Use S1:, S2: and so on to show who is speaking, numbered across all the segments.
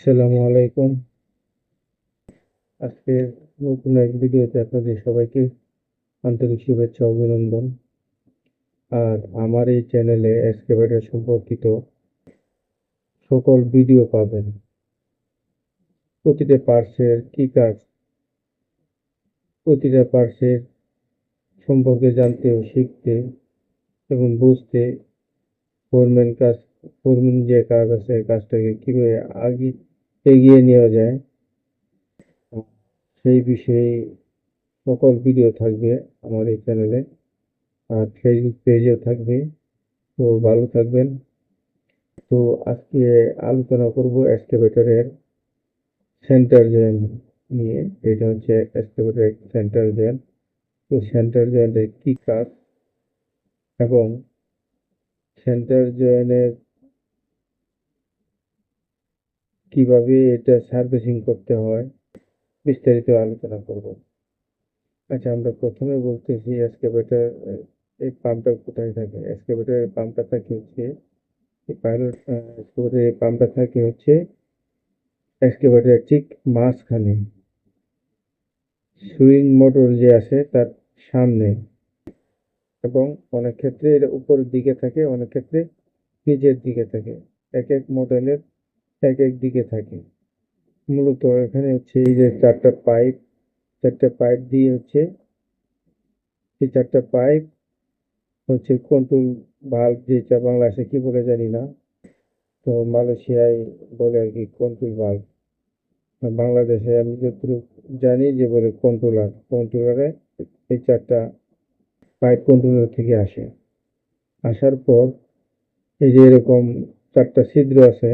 S1: আসসালামু আলাইকুম। আজকের নতুন এক ভিডিওতে আপনাদের সবাইকে আন্তরিক শুভেচ্ছা, অভিনন্দন। আর আমার এই চ্যানেলে এক্সকেভেটর সম্পর্কিত সকল ভিডিও পাবেন। প্রতিটা পার্সের কী কাজ, প্রতিটা পার্সের সম্পর্কে জানতে ও শিখতে এবং বুঝতে ফোরম্যান কাজ, ফোরম্যান যে কাজ আছে, কাজটাকে কীভাবে আগে এগিয়ে নেওয়া যায়। সেই বিষয়ে সকল ভিডিও থাকবে আমার এই চ্যানেলে আর ফেসবুক পেজেও থাকবে। তো ভালো থাকবেন। তো আজকে আলোচনা করব এক্সকেভেটরের সেন্টার জয়েন নিয়ে। এটা হচ্ছে এক্সকেভেটরের সেন্টার জয়েন তো সেন্টার জয়েন্টের কী কাজ? এবং সেন্টার জয়েন্টের কীভাবে এটা সার্ভিসিং করতে হয়, বিস্তারিত আলোচনা করব। আচ্ছা আমরা প্রথমে বলতেছি এক্সকেভেটর এই পাম্পটা কোথায় থাকে? এক্সকেভেটরের পাম্পটা থাকে হচ্ছে, এই পাইলট এক্সকেভেটরের এই পাম্পটা থাকে হচ্ছে এক্সকেভেটরের ঠিক মাঝখানে। সুইং মোটর যে আছে তার সামনে। এবং অনেক ক্ষেত্রে এটা উপরের দিকে থাকে, অনেক ক্ষেত্রে নিচের দিকে থাকে। এক এক মডেলের এক এক দিকে থাকে। মূলত এখানে হচ্ছে এই যে চারটা পাইপ চারটা পাইপ দিয়ে হচ্ছে এই চারটা পাইপ হচ্ছে কন্ট্রোল ভাল্ব যেটা বাংলাদেশে কি বলে জানি না। তো মালয়েশিয়ায় বলে আর কি কন্ট্রোল ভাল্ব। বাংলাদেশে আমি যতটুকু জানি যে বলে কন্ট্রোলার, কন্ট্রোলারে এই চারটা পাইপ কন্ট্রোলার থেকে আসে। আসার পর এই যে এরকম চারটা ছিদ্র আছে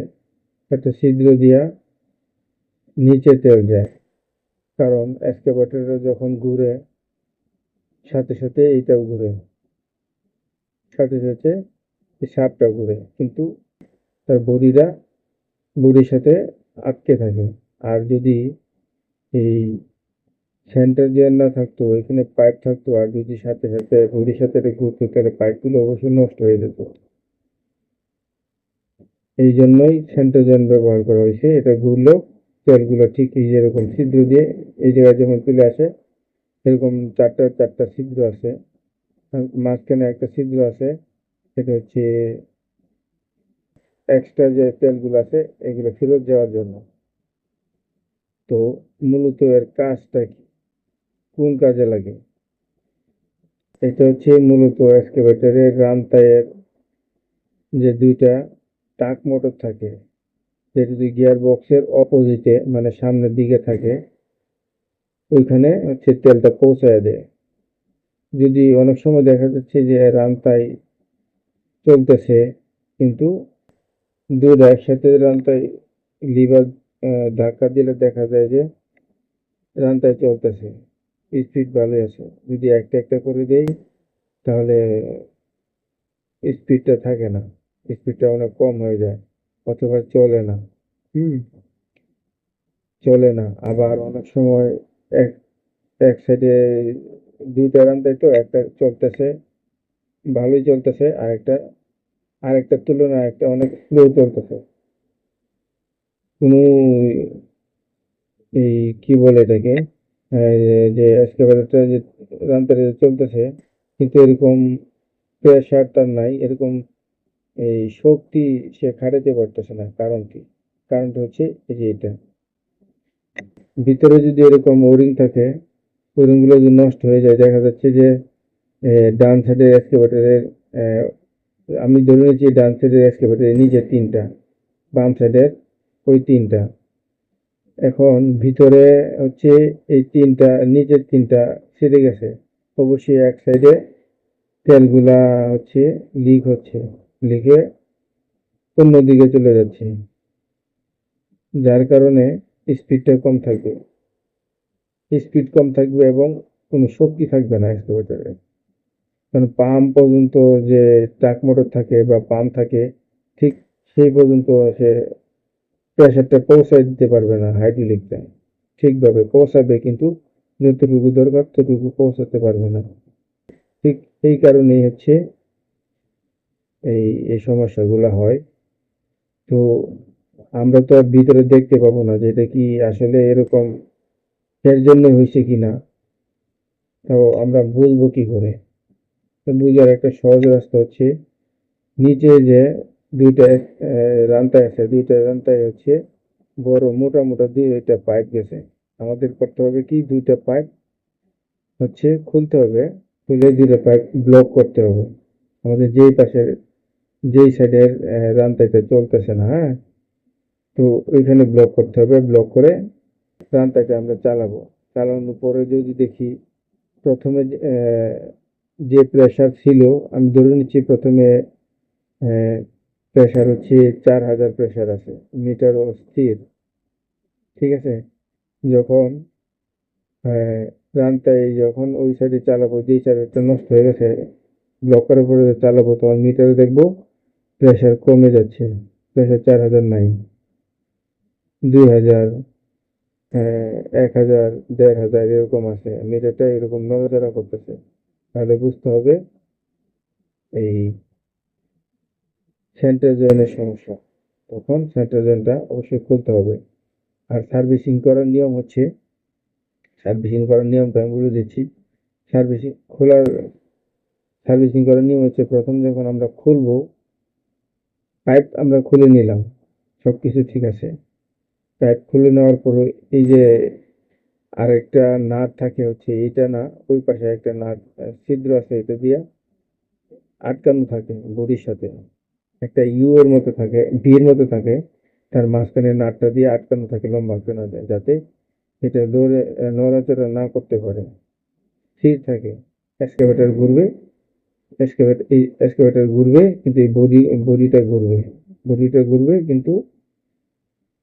S1: চারটা ছিদ্র দিয়া নিচে তেল যায়। কারণ এক্সকেভেটরে যখন ঘুরে, সাথে সাথে এইটাও ঘুরে। সাথে সাথে সাপটা ঘুরে। কিন্তু তার বড়িরা বডির সাথে আটকে থাকে। আর যদি এই সেন্টার জয়েন না থাকতো, এখানে পাইপ থাকতো, আর যদি সাথে সাথে বডির সাথে ঘুরতো, তাহলে পাইপগুলো অবশ্যই নষ্ট হয়ে যেত। এই জন্যই সেন্টার ব্যবহার করা হয়েছে। এটা ঘুরলেও তেলগুলো ঠিক এই যেরকম ছিদ্র দিয়ে এই জায়গায় যেমন তুলে আসে, এরকম চারটা চারটা ছিদ্র আছে। মাঝখানে একটা ছিদ্র আছে। সেটা হচ্ছে এক্সট্রা যে তেলগুলো আছে, এগুলো ফেরত যাওয়ার জন্য। তো মূলত এর কাজটা কি? কোন কাজে লাগে? এটা হচ্ছে মূলত এক্সকেভেটরের রানতায়ের যে দুইটা টাক মোটর থাকে। যেটা যদি গিয়ার বক্সের অপোজিটে মানে সামনের দিকে থাকে, ওইখানে হচ্ছে তেলটা পৌঁছায় দেয়। যদি অনেক সময় দেখা যাচ্ছে যে রান্তাই চলতেছে, কিন্তু দুধ একসাথে রান্তাই লিভার ধাক্কা দিলে দেখা যায় যে রান্তায় চলতেছে স্পিড ভালোই আছে। যদি একটা একটা করে দেই, তাহলে স্পিডটা থাকে না। স্পিডটা অনেক কম হয়ে যায় অথবা চলে না। হুম। চলে না। আবার অনেক সময় এক এক সাইডে দুইটা রান্তায় তো একটা চলতেছে ভালোই চলতেছে আর একটা আরেকটার তুলনায় একটা অনেক স্লো চলতেছে। কোনো এই কি বলে এটাকে? যে এক্সকেভেটরটা যে রান্তারে চলতেছে কিন্তু এরকম প্রেশার তার নাই এরকম এই শক্তি সে খাটাতে পারতেছে না কারণ কি কারণটা হচ্ছে এই যে এটা। ভিতরে যদি এরকম ওরিং থাকে ওরিংগুলো যদি নষ্ট হয়ে যায়, দেখা যাচ্ছে যে ডান সাইডের এক্সকেভেটরের আমি ধরে নিয়েছি ডান সাইডের এক্সকেভেটরের নিচে তিনটা, বাম সাইডের ওই তিনটা। এখন ভিতরে হচ্ছে এই তিনটা, নিচের তিনটা ছেড়ে গেছে। অবশ্যই এক সাইডে তেলগুলা হচ্ছে লিক হচ্ছে। লিকে অন্যদিকে চলে যাচ্ছে, যার কারণে স্পিডটা কম থাকবে। স্পিড কম থাকবে এবং কোনো শক্তি থাকবে না এক্সকাভেটরে কারণ পাম্প পর্যন্ত যে ট্রাক মোটর থাকে বা পাম্প থাকে, ঠিক সেই পর্যন্ত সে প্রেশারটা পৌঁছায় দিতে পারবে না হাইড্রোলিকটা ঠিকভাবে পৌঁছাবে কিন্তু যতটুকু দরকার ততটুকু পৌঁছাতে পারবে না। ঠিক এই কারণেই হচ্ছে এই এই সমস্যাগুলো হয়। তো আমরা তো ভিতরে দেখতে পাবো না যে এটা কি আসলে এরকম এর জন্য হয়েছে কি না তো আমরা বুঝব কি করে। তো বুঝার একটা সহজ রাস্তা হচ্ছে নিচে যে দুইটা আহ, রান্তায় আছে দুইটা রান্তায় হচ্ছে বড় মোটা মোটা দুইটা পাইপ গেছে। আমাদের করতে হবে কি? দুইটা পাইপ হচ্ছে খুলতে হবে খুলে দুইটা পাইপ ব্লক করতে হবে। আমাদের যেই পাশের যেই সাইডের রান্তাইটা চলতেছে না হ্যাঁ? তো ওইখানে ব্লক করতে হবে ব্লক করে রান্তাটা আমরা চালাবো। চালানোর পরে যদি দেখি প্রথমে যে, প্রেশার ছিল আমি ধরে নিচ্ছি প্রথমে প্রেশার হচ্ছে চার হাজার প্রেশার আছে মিটার স্থির ঠিক আছে? যখন রানটাই যখন ওই সাইডে চালাবো যেই সাইডটা নষ্ট হয়ে গেছে ব্লক করার পরে চালাবো তখন মিটারে দেখব প্রেশার কমে যাচ্ছে প্রেশার চার হাজার নাই, দুই হাজার এক হাজার, দেড় হাজার এরকম আছে। মিটারটা এরকম নড়াচড়া করতেছে। তাহলে বুঝতে হবে এই সেন্টার জয়েনের সমস্যা। তখন সেন্টার জয়েনটা অবশ্যই খুলতে হবে। আর সার্ভিসিং করার নিয়ম হচ্ছে, সার্ভিসিং করার নিয়মটা আমি বলে দিচ্ছি, সার্ভিসিং খোলার, সার্ভিসিং করার নিয়ম হচ্ছে প্রথম যখন আমরা খুলবো পাইপ আমরা খুলে নিলাম। সব কিছু ঠিক আছে। পাইপ খুলে নেওয়ার পরে এই যে আরেকটা নাট থাকে হচ্ছে এইটা না, ওই পাশে একটা নাট ছিদ্র আছে এটা দিয়া আটকানো থাকে বডির সাথে। একটা ইউ এর মতো থাকে ভি এর মতো থাকে। তার মাঝখানে নাটটা দিয়ে আটকানো থাকে লম্বা আটকানো যাতে এটা দৌড়ে, নড়াচড়া না করতে পারে। স্থির থাকে। এক্সকাভেটার ঘুরবে। এক্সকাভেট ঘুরবে, কিন্তু এই বডি, বডিটা ঘুরবে। বডিটা ঘুরবে, কিন্তু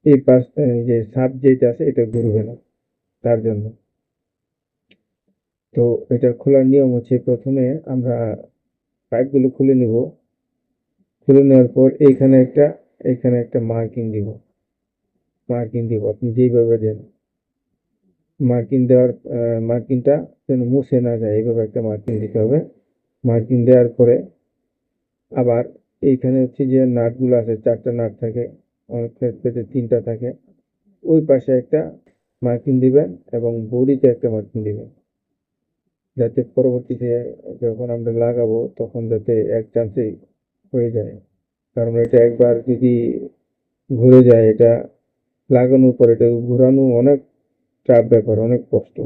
S1: এই পাশ যে সাপ যেটা আছে, এটা ঘুরবে না তার জন্য। তো এটা খোলার নিয়ম হচ্ছে প্রথমে আমরা পাইপগুলো খুলে নিব। খুলে নেওয়ার পর এইখানে একটা এইখানে একটা মার্কিং দিব। মার্কিং দিব, আপনি যেইভাবে দেন। মার্কিং দেওয়ার মার্কিংটা যেন মুছে না যায়, এইভাবে একটা মার্কিং দিতে হবে। মার্কিং দেওয়ার পরে আবার এইখানে হচ্ছে যে নাটগুলো আছে, চারটা নাট থাকে, অনেক ক্ষেত্রে তিনটা থাকে। ওই পাশে একটা মার্কিং দিবেন এবং বডিতে একটা মার্কিং দিবেন। যাতে পরবর্তীতে যখন আমরা লাগাবো তখন যাতে এক চান্সেই হয়ে যায়। কারণ এটা একবার যদি ঘুরে যায়, এটা লাগানোর পর এটা ঘোরানো অনেক চাপ ব্যাপার, অনেক কষ্ট।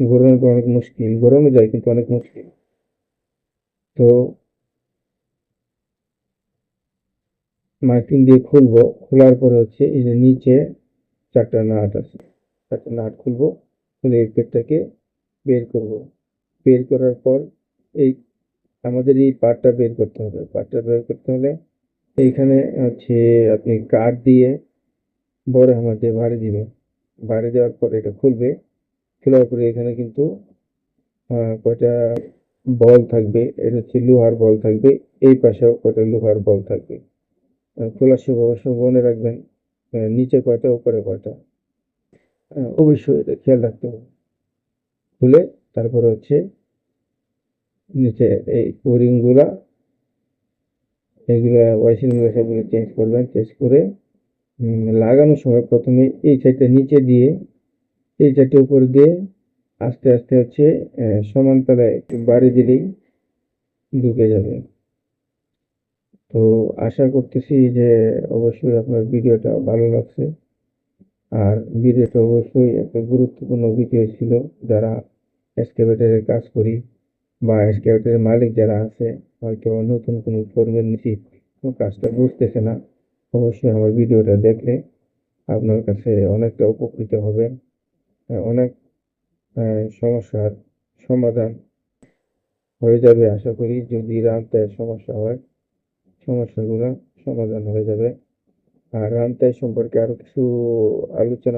S1: ঘোরানো তো অনেক মুশকিল, ঘোরানো যায় কিন্তু অনেক মুশকিল। তো মার্কিং দিয়ে খুলবো, খোলার পরে হচ্ছে এই যে নিচে চারটা নাট আছে। চারটা নাট খুলবো, খুলে এই পেটটাকে বের করব। বের করার পর এই আমাদের এই পাটটা বের করতে হবে। পাটটা বের করতে হলে এইখানে হচ্ছে আপনি কাঠ দিয়ে বড় হামার দিয়ে ভাড়ি দিবেন ভাড়ি দেওয়ার পর এটা খুলবে। খোলার পরে এখানে কিন্তু কয়টা বল থাকবে, এটা হচ্ছে লোহার বল থাকবে, এই পাশেও কয়টা লোহার বল থাকবে। সময় অবশ্যই মনে রাখবেন নিচে কয়টা, উপরে কয়টা। অবশ্যই এটা খেয়াল রাখতে হবে। খুলে তারপরে হচ্ছে নিচে এই ওরিংগুলা এগুলা ওয়াইসিংগুলো সবগুলো চেঞ্জ করবেন, চেঞ্জ করে লাগানোর সময় প্রথমে এই সাইডটা নিচে দিয়ে, এই সাইডটা উপর দিয়ে আস্তে আস্তে হচ্ছে আহ, একটু বাড়ি দিলেই ঢুকে যাবে। তো আশা করতেছি যে অবশ্যই আপনার ভিডিওটা ভালো লাগছে। আর ভিডিওটা অবশ্যই একটা গুরুত্বপূর্ণ ভিডিও ছিল যারা এক্সকেভেটারের কাজ করি বা এক্সকেভেটারের মালিক যারা আছে হয়তো নতুন কোনো ফর্মের নিচে কাজটা বুঝতেছে না অবশ্যই আমার ভিডিওটা দেখলে আপনার কাছে অনেকটা উপকৃত আহ, অনেক সমস্যার সমাধান হয়ে যাবে। আশা করি যদি রান্তায় সমস্যা হয়, সমস্যাগুলো সমাধান হয়ে যাবে। আর রান্তায় সম্পর্কে আরও কিছু আলোচনা